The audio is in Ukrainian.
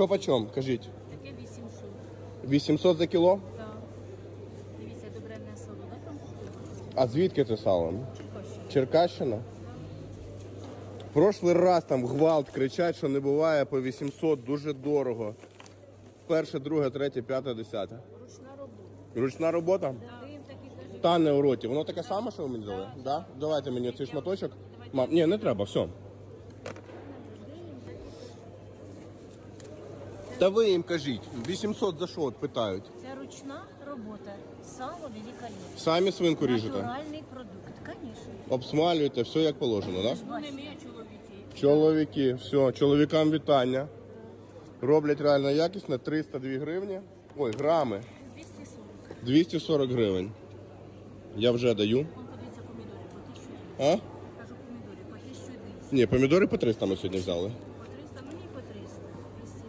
Що по чому? Кажіть. Таке 800. 800 за кіло? Так. Дивіться, добре м'ясо, да, там? А звідки це сало? Черкащина. Черкащина? Прошлий раз там гвалт кричать, що не буває по 800, дуже дорого. Перше, друге, третє, п'яте, десяте. Ручна робота. Ручна робота? Ви їм такі кажуть. Тане у роті. Воно таке саме, що ви мені дали? Да? Давайте мені цей шматочок. Мам, ні, не треба, все. Та ви їм кажіть, 800 за що от питають? Це ручна робота. Сало великолепне. Самі свинку ріжете? Натуральний продукт, звісно. Обсмалюєте, все як положено, так? Да? Ну, не мій чоловіки. Чоловіки, все, чоловікам вітання. Роблять реально якісно, 302 гривні. Ой, грами. 240. 240 гривень. Я вже даю. Вон подивіться помідори по 1000. А? Кажу помідори по 1200. Ні, помідори по 300 ми сьогодні взяли.